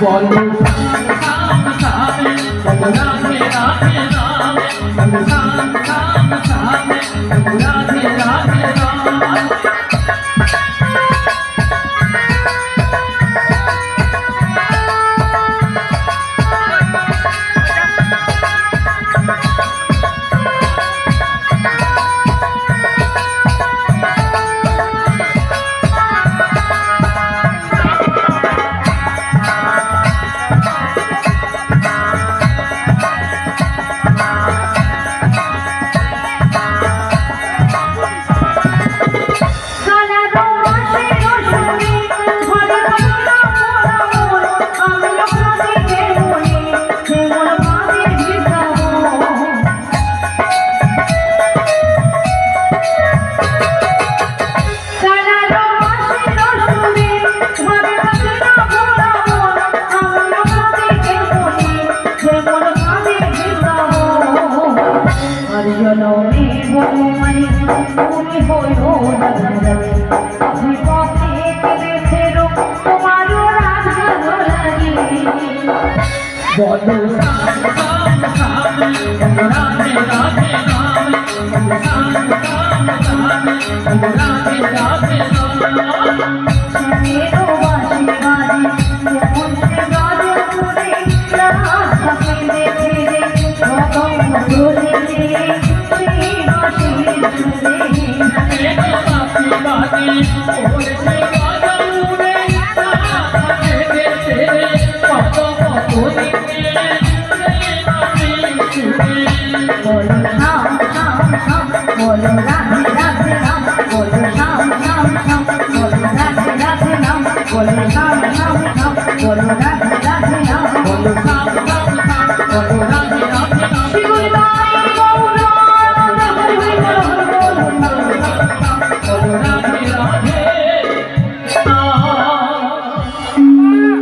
বলো। রামে রামে রামে রামে চলনে ভগবান তুমি হইল বলো রাম রাম রাম রামে রামে রাম। রাম রাম রাম রামে রামে রাম। বাদী